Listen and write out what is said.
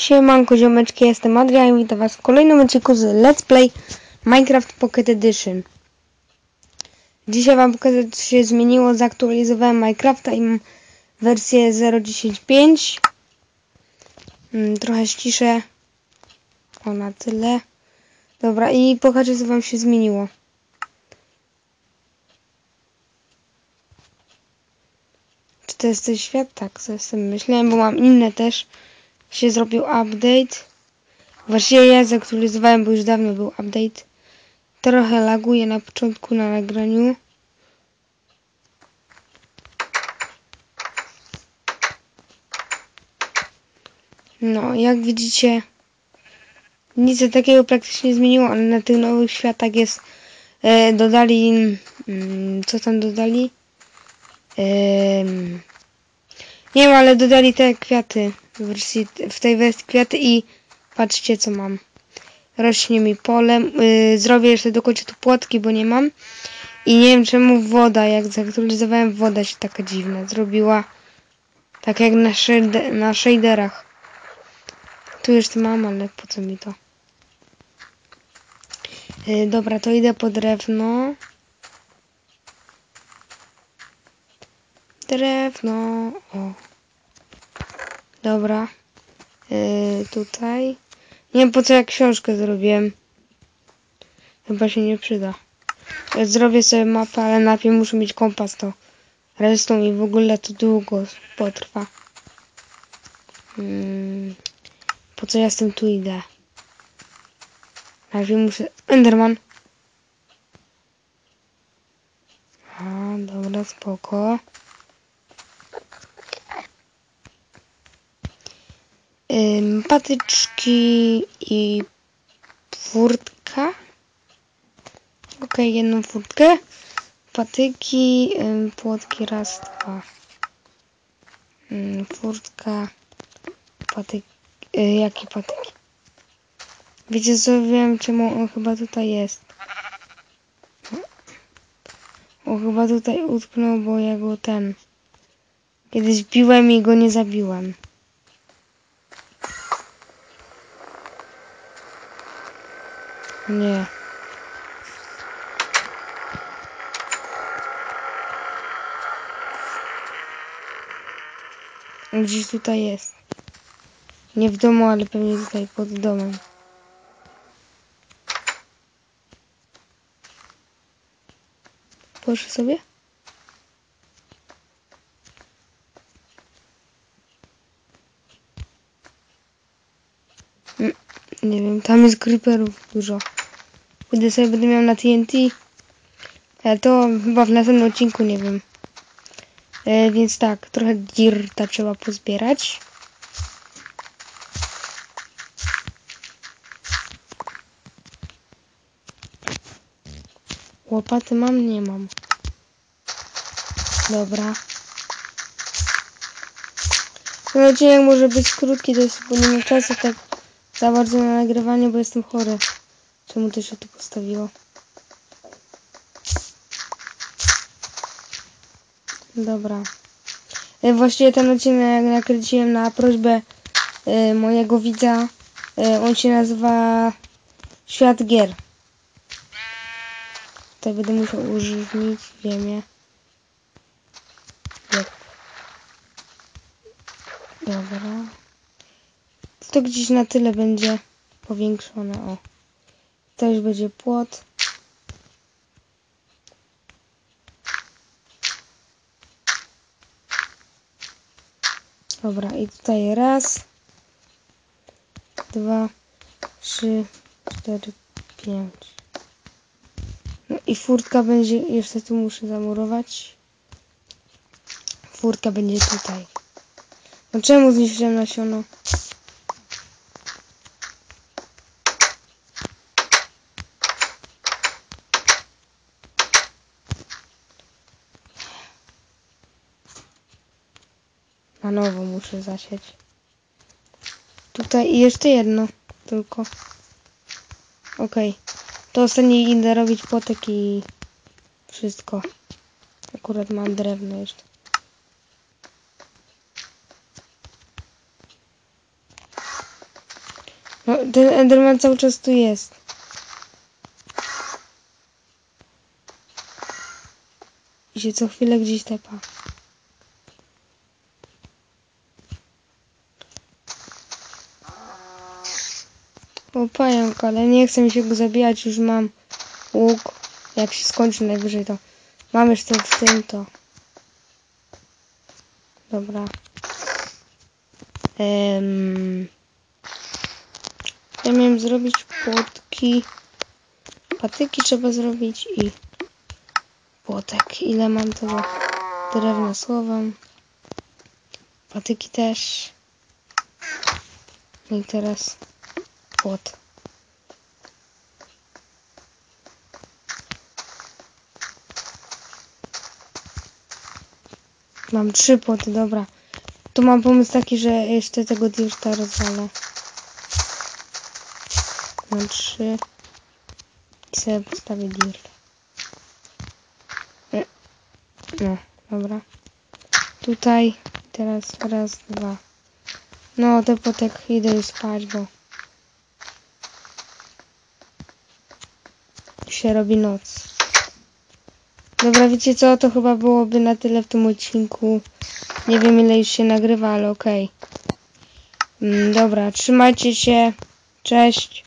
Siemanko ziomeczki, jestem Adrian i witam was w kolejnym odcinku z Let's Play Minecraft Pocket Edition. Dzisiaj wam pokażę co się zmieniło, zaktualizowałem Minecrafta i wersję 0.10.5 mm, Trochę ściszę. O na tyle. Dobra i pokażę co wam się zmieniło. Czy to jest ten świat? Tak, co sobie myślałem, bo mam inne też się zrobił update. Właściwie ja zaktualizowałem, bo już dawno był update. Trochę laguje na początku na nagraniu. No, jak widzicie, nic takiego praktycznie nie zmieniło, ale na tych nowych światach jest, e, dodali, mm, co tam dodali? E, nie wiem, ale dodali te kwiaty w, wersji, w tej wersji kwiaty i patrzcie co mam. Rośnie mi pole. Yy, zrobię jeszcze do końca tu płotki, bo nie mam. I nie wiem czemu woda, jak zaktualizowałem woda się taka dziwna zrobiła. Tak jak na, shade, na shaderach. Tu jeszcze mam, ale po co mi to? Yy, dobra, to idę po drewno. Drewno. O. Dobra. Yy, tutaj. Nie wiem po co ja książkę zrobiłem. Chyba się nie przyda. Zrobię sobie mapę, ale najpierw muszę mieć kompas to. Resztą i w ogóle to długo potrwa. Hmm. Po co ja z tym tu idę? Najpierw muszę... Enderman! A, dobra, spoko. Patyczki i furtka. Ok, jedną furtkę. Patyki, płotki raz, dwa. Furtka, patyk. Y, jakie patyki? Wiecie co, wiem czemu on chyba tutaj jest. On chyba tutaj utknął, bo ja go ten... Kiedyś biłem i go nie zabiłem. Nie. Gdzieś tutaj jest. Nie w domu, ale pewnie tutaj pod domem. Poszły sobie? Mm, Nie wiem, tam jest creeperów dużo. Kiedy sobie będę miał na TNT. Ale to chyba w następnym odcinku, nie wiem. E, więc tak, trochę dirta trzeba pozbierać. Łopaty mam? Nie mam. Dobra. Ten odcinek może być krótki, to jest, bo nie mam czasu tak za bardzo na nagrywanie, bo jestem chory. Czemu to się tu postawiło? Dobra. E, Właściwie ten odcinek nakręciłem na prośbę e, mojego widza. E, on się nazywa Świat Gier. Tutaj będę musiał użyć ziemię. Jak? Dobra. To gdzieś na tyle będzie powiększone. O. Już będzie płot. Dobra, i tutaj raz, dwa, trzy, cztery, pięć. No i furtka będzie, jeszcze tu muszę zamurować. Furtka będzie tutaj. No czemu zniszczyłem nasiono? Na nowo muszę zasieć. Tutaj i jeszcze jedno tylko. Okej. To ostatnie idę robić płotek i wszystko. Akurat mam drewno jeszcze. No, ten Enderman cały czas tu jest. I się co chwilę gdzieś tepa. O pająk, ale nie chcę mi się go zabijać, już mam łuk. Jak się skończy najwyżej to mam jeszcze w tym to. Dobra. Em, ja miałem zrobić płotki. Patyki trzeba zrobić i płotek. Ile mam tego drewna słowem. Patyki też. No i teraz płot. Mam trzy płoty, dobra. Tu mam pomysł taki, że jeszcze tego dirta rozwalę. Mam trzy. I sobie postawię dirt. No, dobra. Tutaj. Teraz raz, dwa. No, te potek idę już spać, bo się robi noc. Dobra, wiecie co? To chyba byłoby na tyle w tym odcinku. Nie wiem ile już się nagrywa, ale okej. Mm, dobra, trzymajcie się. Cześć.